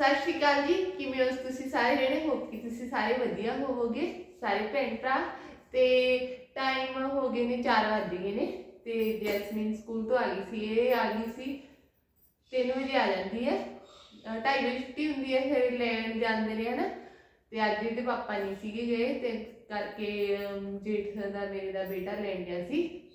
ਸਤਿ ਸ਼੍ਰੀ ਅਕਾਲ ਜੀ, ਕਿਵੇਂ ਹੋ? ਤੁਸੀਂ ਸਾਰੇ ਜਿਹੜੇ ਹੋਪ ਕਿ ਤੁਸੀਂ ਸਾਰੇ ਵਧੀਆ ਹੋਵੋਗੇ, ਸਾਰੇ ਭੈਣ ਭਰਾ। ਤੇ ਟਾਈਮ ਹੋ ਗਏ ਨੇ 4 ਵੱਜ ਗਏ ਨੇ ਤੇ ਜੈਸਮੀਨ ਸਕੂਲ ਤੋਂ ਆ ਗਈ ਸੀ, ਇਹ ਆ ਗਈ ਸੀ। 3 ਵਜੇ ਆ ਜਾਂਦੀ ਹੈ। 2:30 ਵਜੇ ਛੁੱਟੀ ਹੁੰਦੀ ਹੈ, ਫਿਰ ਲੈਣ ਜਾਂਦੇ ਨੇ, ਹਨਾ। ਤੇ ਅੱਜ ਇਹਦੇ ਪਾਪਾ ਨਹੀਂ ਸੀਗੇ ਗਏ, ਤੇ ਕਰਕੇ ਜੇਠ ਦਾ, ਮੇਰੇ ਦਾ ਬੇਟਾ ਲੈਣ ਗਿਆ ਸੀ।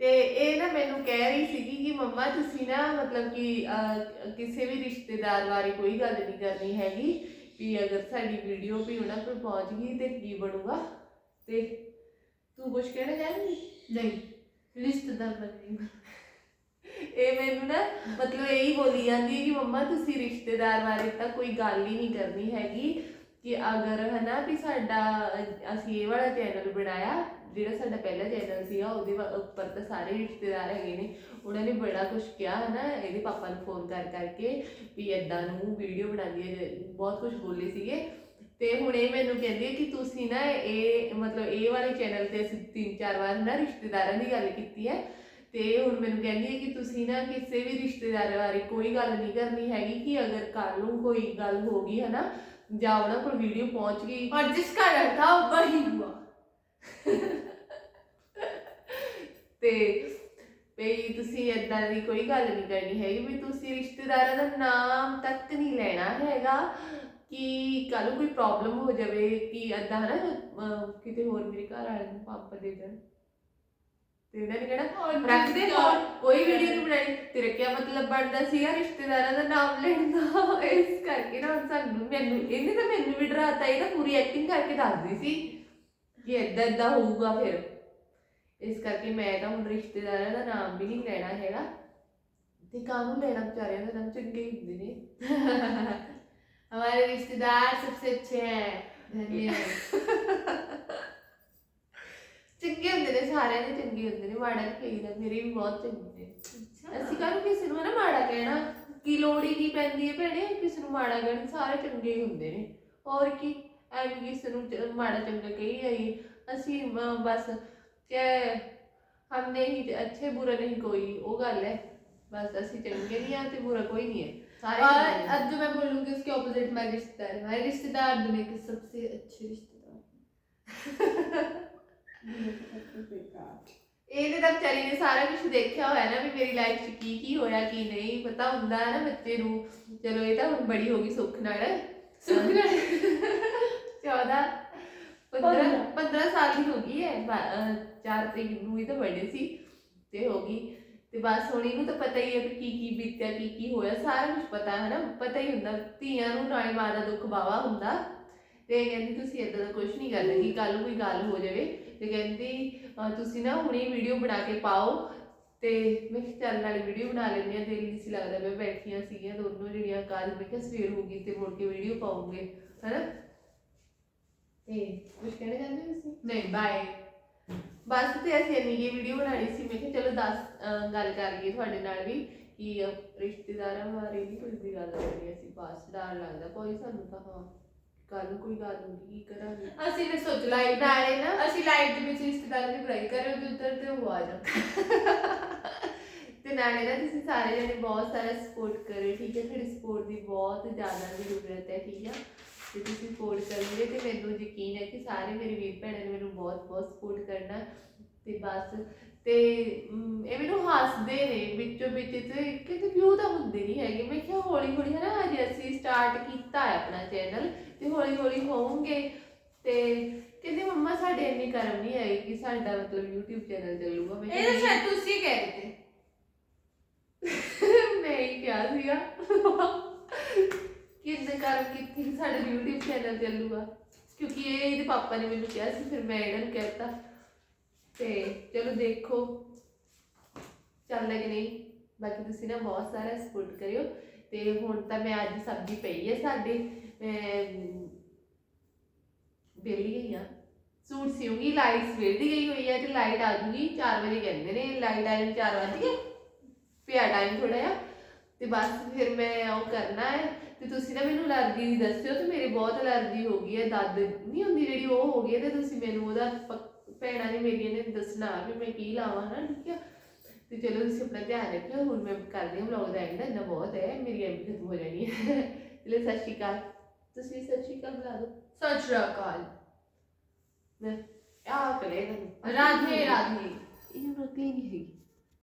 ਤੇ ਇਹ ਨਾ ਮੈਨੂੰ ਕਹਿ ਰਹੀ ਸੀਗੀ ਕਿ ਮੰਮਾ ਤੁਸੀਂ ਨਾ ਮਤਲਬ ਕਿ ਅਹ, ਕਿਸੇ ਵੀ ਰਿਸ਼ਤੇਦਾਰ ਬਾਰੇ ਕੋਈ ਗੱਲ ਨਹੀਂ ਕਰਨੀ ਹੈਗੀ ਵੀ ਅਗਰ ਸਾਡੀ ਵੀਡੀਓ ਵੀ ਉਹਨਾਂ ਕੋਲ ਪਹੁੰਚ ਗਈ ਤੇ ਕੀ ਬਣੂਗਾ। ਤੇ ਤੂੰ ਕੁਝ ਕਹਿਣਾ ਚਾਹੇਂਗੀ? ਨਹੀਂ ਰਿਸ਼ਤੇਦਾਰ ਬਣੀ ਇਹ ਮੈਨੂੰ ਨਾ ਮਤਲਬ ਇਹੀ ਬੋਲੀ ਜਾਂਦੀ ਹੈ ਕਿ ਮੰਮਾ ਤੁਸੀਂ ਰਿਸ਼ਤੇਦਾਰ ਬਾਰੇ ਤਾਂ ਕੋਈ ਗੱਲ ਹੀ ਨਹੀਂ ਕਰਨੀ ਹੈਗੀ ਕਿ ਅਗਰ ਹਨਾ ਵੀ ਸਾਡਾ ਅਸੀਂ ਇਹ ਵਾਲਾ ਚੈਨਲ ਬਣਾਇਆ ਜਿਹੜਾ ਸਾਡਾ ਪਹਿਲਾ ਚੈਨਲ ਸੀਗਾ ਉਹਦੇ ਵ- ਉੱਪਰ ਤਾਂ ਸਾਰੇ ਰਿਸ਼ਤੇਦਾਰ ਹੈਗੇ ਨੇ ਉਹਨਾਂ ਨੇ ਬੜਾ ਕੁਝ ਕਿਹਾ ਹਨਾ ਇਹਦੇ ਪਾਪਾ ਨੂੰ ਫੋਨ ਕਰ ਕਰਕੇ ਵੀ ਏਦਾਂ ਨੂੰ ਵੀਡੀਓ ਬਣਾਉਂਦੀ ਹੈ ਬਹੁਤ ਕੁਝ ਬੋਲੇ ਸੀਗੇ ਤੇ ਹੁਣ ਇਹ ਮੈਨੂੰ ਕਹਿੰਦੀ ਹੈ ਕਿ ਤੁਸੀਂ ਨਾ ਇਹ ਮਤਲਬ ਇਹ ਵਾਲੇ ਚੈਨਲ ਤੇ ਅਸੀਂ ਤਿੰਨ ਚਾਰ ਵਾਰ ਨਾ ਰਿਸ਼ਤੇਦਾਰਾਂ ਦੀ ਗੱਲ ਕੀਤੀ ਹੈ ਤੇ ਹੁਣ ਮੈਨੂੰ ਕਹਿੰਦੀ ਹੈ ਕਿ ਤੁਸੀਂ ਨਾ ਕਿਸੇ ਵੀ ਰਿਸ਼ਤੇਦਾਰ ਬਾਰੇ ਕੋਈ ਗੱਲ ਨਹੀਂ ਕਰਨੀ ਹੈਗੀ ਕਿ ਅਗਰ ਕੱਲ ਨੂੰ ਕੋਈ ਗੱਲ ਹੋ ਗਈ ਹੈ ਨਾ ਜਾਂ ਉਹਨਾਂ ਕੋਲ ਵੀਡੀਓ ਪਹੁੰਚ ਗਈ और जिसका डर था वही हुआ ਤੇ ਵੀ ਤੁਸੀਂ ਏਦਾਂ ਦੀ ਕੋਈ ਗੱਲ ਨਹੀਂ ਕਰਨੀ ਹੈਗੀ ਵੀ ਤੁਸੀਂ ਰਿਸ਼ਤੇਦਾਰਾਂ ਦਾ ਨਾਮ ਤੱਕ ਨਹੀਂ ਲੈਣਾ ਹੈਗਾ ਕਿ ਕੱਲ ਕੋਈ ਪ੍ਰੋਬਲਮ ਹੋ ਜਾਵੇ ਕਿ ਹਨਾ ਅਹ ਕਿਤੇ ਹੋਰ ਮੇਰੇ ਘਰ ਵਾਲੇ ਨੂੰ ਪਾਪਾ ਦੇ ਦੇਣ। ਤੇ ਉਹਨਾਂ ਨੇ ਕਹਿਣਾ ਰੱਖ ਦੇ ਕੋਈ ਵੀਡੀਓ ਨਹੀਂ ਬਣਾਈ। ਤੇਰਾ ਕੀ ਮਤਲਬ ਬਣਦਾ ਸੀਗਾ ਰਿਸ਼ਤੇਦਾਰਾਂ ਦਾ ਨਾਮ ਲੈਣ ਦਾ। ਇਸ ਕਰਕੇ ਨਾ ਹੁਣ ਸਾਨੂੰ ਮੈਨੂੰ ਇਹਨੇ ਤਾਂ ਮੈਨੂੰ ਵੀ ਡਰਾਤਾ ਇਹ ਤਾਂ ਪੂਰੀ ਐਕਟਿੰਗ ਕਰਕੇ ਦੱਸਦੀ ਸੀ। ਕਿ ਏਦਾਂ ਏਦਾਂ ਹੋਊਗਾ ਫਿਰ। ਇਸ ਕਰਕੇ ਮੈਂ ਤਾਂ ਹੁਣ ਰਿਸ਼ਤੇਦਾਰਾਂ ਦਾ ਨਾਮ ਵੀ ਨਹੀਂ ਲੈਣਾ ਹੈਗਾ ਤੇ ਕਾਹਨੂੰ ਲੈਣਾ ਵਿਚਾਰਿਆਂ ਦਾ ਨਾਮ ਚੰਗੇ ਹੀ ਹੁੰਦੇ ਨੇ हमारे रिश्तेदार सबसे अच्छे हैं धन्यवाद ਚੰਗੇ ਹੁੰਦੇ ਨੇ ਸਾਰਿਆਂ ਦੇ ਚੰਗੇ ਹੁੰਦੇ ਨੇ ਮਾੜਾ ਨਹੀਂ ਕਹੀਦਾ ਮੇਰੇ ਵੀ ਬਹੁਤ ਚੰਗੇ ਨੇ ਅਸੀਂ ਕਾਹਨੂੰ ਕਿਸੇ ਨੂੰ ਨਾ ਮਾੜਾ ਕਹਿਣਾ ਕੀ ਲੋੜ ਹੀ ਕੀ ਪੈਂਦੀ ਹੈ ਭੈਣੇ ਕਿਸੇ ਨੂੰ ਮਾੜਾ ਕਹਿਣ ਸਾਰੇ ਚੰਗੇ ਹੀ ਹੁੰਦੇ ਨੇ ਹੋਰ ਕੀ ਐਵੇਂ ਕਿਸੇ ਨੂੰ ਚ- ਮਾੜਾ ਚੰਗਾ ਕਹੀ ਜਾਈਏ ਅਸੀਂ ਅਮ, ਬਸ ਕਿ ਹਮ ਨਹੀਂ ਅੱਛੇ ਬੁਰਾ ਨਹੀਂ ਕੋਈ ਉਹ ਗੱਲ ਹੈ ਬਸ ਅਸੀਂ ਚੰਗੇ ਨਹੀਂ ਆ ਤੇ ਬੁਰਾ ਕੋਈ ਨਹੀਂ ਹੈ ਸਾਰੇ और ਚੰਗੇ ਨੇ। अब जो मैं बोलूंगी उसके ऑपोजिट हमारे रिश्तेदार हैं। हमारे रिश्तेदार दुनिया के सबसे अच्छे रिश्तेदार ਇਹਨੇ ਤਾਂ ਵਿਚਾਰੀ ਨੇ ਸਾਰਾ ਕੁਝ ਦੇਖਿਆ ਹੋਇਆ ਨਾ ਵੀ ਮੇਰੀ ਲਾਈਫ 'ਚ ਕੀ ਕੀ ਹੋਇਆ ਕੀ ਨਹੀਂ ਪਤਾ ਹੁੰਦਾ ਹੈ ਨਾ ਬੱਚੇ ਨੂੰ ਚਲੋ ਇਹ ਤਾਂ ਹੁਣ ਬੜੀ ਹੋ ਗਈ ਸੁੱਖ ਨਾਲ सुख 14 15 15 ਸਾਲ ਦੀ ਹੋ ਗਈ ਹੈ 4 ਤਰੀਕ ਨੂੰ ਇਹ ਤਾਂ ਬਰਥਡੇ ਸੀ ਤੇ ਹੋ ਗਈ। ਤੇ ਬਸ ਹੁਣ ਇਹਨੂੰ ਤਾਂ ਪਤਾ ਹੀ ਹੈ ਕੀ ਕੀ ਬੀਤਿਆ ਕੀ ਕੀ ਹੋਇਆ ਸਾਰਾ ਕੁਝ ਪਤਾ ਹੈ ਨਾ ਪਤਾ ਹੀ ਹੁੰਦਾ ਧੀਆਂ ਨੂੰ ਨਾਲੇ ਮਾਂ ਦਾ ਦੁੱਖ ਬਾਵਾ ਹੁੰਦਾ। ਤੇ ਕਹਿੰਦੀ ਤੁਸੀਂ ਇਦਾਂ ਦਾ ਕੁਝ ਨਹੀਂ ਕਰਨਾ ਕਿ ਕੱਲ ਕੋਈ ਗੱਲ ਹੋ ਜਾਵੇ। ਤੇ ਕਹਿੰਦੀ ਤੁਸੀਂ ਨਾ ਹੁਣੇ ਵੀਡੀਓ ਬਣਾ ਕੇ ਪਾਓ। ਤੇ ਮੈਂ ਕਿਹਾ ਚੱਲ ਨਾਲੇ ਵੀਡੀਓ ਬਣਾ ਲੈਂਦੇ ਆ ਦਿਲ ਨਹੀਂ ਸੀ ਲੱਗਦਾ ਮੈਂ ਬੈਠੀਆਂ ਸੀਗੀਆਂ ਦੋਨੋਂ ਜਿਹੜੀਆਂ ਕਾਲ ਮੈਂ ਕਿਹਾ ਸਵੇਰ ਹੋ ਗਈ ਤੇ ਮੁੜ ਕੇ ਵੀਡੀਓ ਪਾਉਂਗੇ। ਹਨਾ? ਤੇ ਕੁਝ ਕਹਿਣਾ ਚਾਹੁੰਦੇ ਹੋ ਤੁਸੀਂ? ਨਹੀਂ ਬਾਏ ਬਸ ਤੇ ਅਸੀਂ ਇੰਨੀ ਹੀ ਵੀਡੀਓ ਬਣਾਣੀ ਸੀ ਮੈਂ ਕਿਹਾ ਚਲੋ 10 ਗੱਲ ਕਰ ਲਈਏ ਤੁਹਾਡੇ ਨਾਲ ਵੀ ਕਿ ਅਹ, ਰਿਸ਼ਤੇਦਾਰਾਂ ਬਾਰੇ ਨਹੀਂ ਕੋਈ ਵੀ ਗੱਲ ਕਰਨੀ ਅਸੀਂ ਬਸ ਡਰ ਲੱਗਦਾ ਕੋਈ ਸਾਨੂੰ ਤਾਂ ਹਾਂ ਕੱਲ ਨੂੰ ਕੋਈ ਗੱਲ ਹੁੰਦੀ ਕੀ ਕਰਾਂਗੇ? ਅਸੀਂ ਨੇ ਸੋਚ ਲਾਈਟ ਨਾਲੇ ਨਾ ਅਸੀਂ ਲਾਈਟ ਦੇ ਵਿੱਚ ਰਿਸ਼ਤੇਦਾਰ ਦੀ ਬੁਰਾਈ ਕਰ ਰਹੇ ਉਧਰ ਤੇ ਉਹ ਆ ਜਾ ਤੇ ਨਾਲੇ ਨਾ ਤੁਸੀਂ ਸਾਰੇ ਜਣੇ ਬਹੁਤ ਸਾਰਾ ਸਪੋਰਟ ਕਰਿਓ ਠੀਕ ਹੈ? ਤੁਹਾਡੀ ਸਪੋਰਟ ਦੀ ਬਹੁਤ ਜ਼ਿਆਦਾ ਜ਼ਰੂਰਤ ਹੈ ਠੀਕ ਹੈ ਤੇ ਤੁਸੀਂ ਸਪੋਰਟ ਕਰੋਗੇ ਤੇ ਮੈਨੂੰ ਯਕੀਨ ਹੈ ਕਿ ਸਾਰੇ ਮੇਰੇ ਵੀਰ ਭੈਣਾਂ ਨੇ ਮੈਨੂੰ ਬਹੁਤ ਬਹੁਤ ਸਪੋਰਟ ਕਰਨਾ ਤੇ ਬਸ ਤੇ ਇਹ ਮੈਨੂੰ ਹੱਸਦੇ ਨੇ ਵਿੱਚੋਂ ਵਿੱਚ ਤੇ ਕਿਤੇ ਵਿਊ ਤਾਂ ਹੁੰਦੇ ਨਹੀਂ ਹੈਗੇ। ਮੈਂ ਕਿਹਾ ਹੌਲੀ ਹੌਲੀ ਹੈ ਨਾ ਅਜੇ ਅਸੀਂ ਸਟਾਰਟ ਕੀਤਾ ਹੈ ਆਪਣਾ ਚੈਨਲ ਤੇ ਹੌਲੀ ਹੌਲੀ ਹੋਣਗੇ ਤੇ ਕਹਿੰਦੇ ਮੰਮਾ ਸਾਡੇ ਇੰਨੀ ਕਰਮ ਨਹੀਂ ਆਈ ਕਿ ਸਾਡਾ ਮਤਲਬ YouTube ਚੈਨਲ ਚੱਲੂਗਾ। ਮੈਂ ਇਹ ਤਾਂ। ਸ਼ਾਇਦ ਤੁਸੀਂ ਕਹਿ ਥੇ ਮੈਂ ਹੀ ਕਿਹਾ ਸੀਗਾ। ਕਿੰਨੇ ਕੀਤੀ ਕਿ YouTube ਚੈਨਲ ਚੱਲੂਗਾ ਕਿਉਂਕਿ ਇਹ ਇਹਦੇ ਪਾਪਾ ਨੇ ਮੈਨੂੰ ਕਿਹਾ ਸੀ, ਫਿਰ ਮੈਂ ਇਹਨਾਂ ਨੂੰ ਕਹਿਤਾ। ਤੇ ਚਲੋ ਦੇਖੋ ਚੱਲਦਾ ਕਿ ਨਹੀਂ? ਬਾਕੀ ਤੁਸੀਂ ਨਾ ਬਹੁਤ ਸਾਰਾ ਸਪੋਰਟ ਕਰਿਓ। ਤੇ ਹੁਣ ਤਾਂ ਮੈਂ ਅੱਜ ਸਬਜ਼ੀ ਪਈ ਹੈ ਸਾਡੇ ਮੈਂ ਬੇਲੀ ਗਈ ਆ। ਸੂਟ ਸਿਉਂਗੀ ਲਾਈਟ ਸਵੇਰ ਦੀ ਗਈ ਹੋਈ ਹੈ ਤੇ ਲਾਈਟ ਆ ਜੂਗੀ। 4 ਵਜੇ ਕਹਿੰਦੇ ਨੇ ਲਾਈਟ ਆਈ 4 ਵਜੇ ਪਿਆ ਟਾਈਮ ਥੋੜਾ ਜਿਹਾ। ਤੇ ਬਸ ਫਿਰ ਮੈਂ ਉਹ ਕਰਨਾ ਹੈ ਤੇ ਤੁਸੀਂ ਨਾ ਮੈਨੂੰ ਅਲਰਜੀ ਦੀ ਦੱਸਿਓ ਤੇ ਮੇਰੇ ਬਹੁਤ ਅਲਰਜੀ ਹੋ ਗਈ ਹੈ ਦਰਦ ਨਹੀਂ ਹੁੰਦੀ ਜਿਹੜੀ ਉਹ ਹੋ ਗਈ ਹੈ ਤੇ ਤੁਸੀਂ ਮੈਨੂੰ ਉਹਦਾ ਪਕ- ਭੈਣਾਂ ਨੇ ਮੇਰੀਆਂ ਨੇ ਦੱਸਣਾ ਵੀ ਮੈਂ ਕੀ ਲਾਵਾਂ ਨਾ ਠੀਕ ਹੈ ਤੇ ਚਲੋ ਤੁਸੀਂ ਆਪਣਾ ਧਿਆਨ ਰੱਖਿਓ ਹੁਣ ਮੈਂ ਕਰਦੀ ਹਾਂ ਵਲੌਗ ਦਾ ਐਂਡ ਇੰਨਾ ਬਹੁਤ ਹੈ ਮੇਰੀ ਐਂਡ ਖਤਮ ਹੋ ਜਾਣੀ ਹੈ। ਚਲੋ ਸਤਿ ਸ਼੍ਰੀ ਅਕਾਲ। ਤੁਸੀਂ ਸਤਿ ਸ਼੍ਰੀ ਅਕਾਲ ਬੁਲਾ ਦਿਓ। ਸਤਿ ਸ਼੍ਰੀ ਅਕਾਲ। ਆ ਕਰੇਗਾ ਰਾਧੇ ਰਾਧੇ। ਇਹਨੂੰ ਰੱਖ ਲਈ ਨਹੀਂ ਹੈਗੀ।